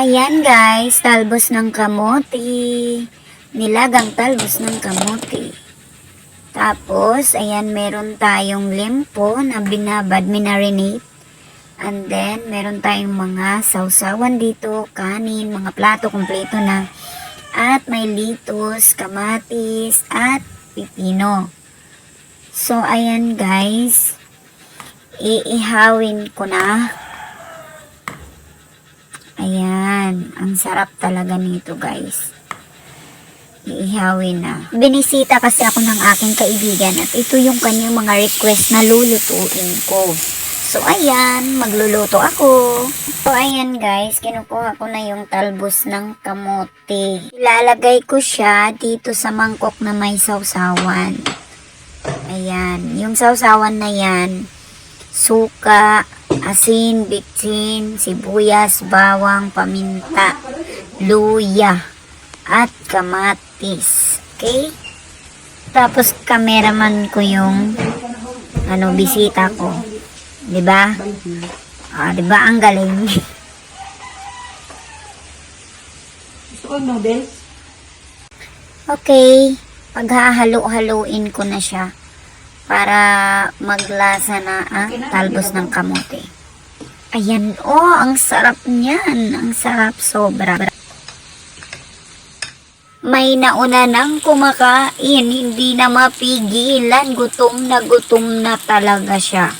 Ayan guys, talbos ng kamote. Nilagang talbos ng kamote. Tapos, ayan, meron tayong limpo na binabad, minarinate. And then, meron tayong mga sausawan dito, kanin, mga plato, kompleto na. At may litos, kamatis, at pipino. So, ayan guys. Iihawin ko na. Ayan. Ang sarap talaga nito guys. Iihawin na. Binisita kasi ako ng aking kaibigan at ito yung kanyang mga request na lulutuin ko. So, ayan, magluluto ako. So, ayan guys, kinukuha ko na yung talbos ng kamote. Ilalagay ko siya dito sa mangkok na may sausawan. Ayan, yung sausawan na yan, suka, asin, bitsin, sibuyas, bawang, paminta, luya, at kamatis. Okay? Tapos, cameraman ko yung ano, bisita ko. 'Di ba? Ah, 'di ba ang galing? Gusto ko noodles? okay, paghahalo-haluin ko na siya para maglasa na ang talbos ng kamote. Ayan, oh, ang sarap niyan. Ang sarap sobra. May nauna nang kumakain, hindi na mapigilan. Gutom na gutom na talaga siya.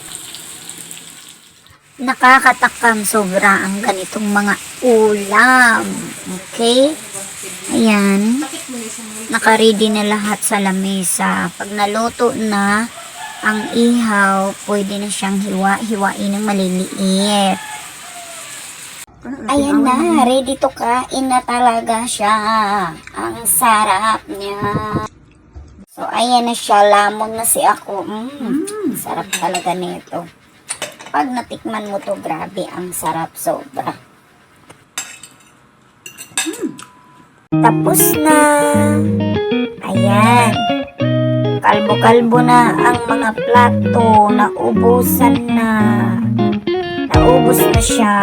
Nakakatakam sobra ang ganitong mga ulam. Okay? Ayan. Nakaready na lahat sa lamesa. Pag naluto na ang ihaw, pwede na siyang hiwa-hiwain ng maliliit. Ayan na, ready to kain na talaga siya. Ang sarap niya. So, ayan na siya. Lamon na si ako. Mm, sarap talaga nito. Pag natikman mo to, grabe, ang sarap sobra. Tapos na. Ayan. Kalbo-kalbo na ang mga plato. Naubusan na. Naubos na siya.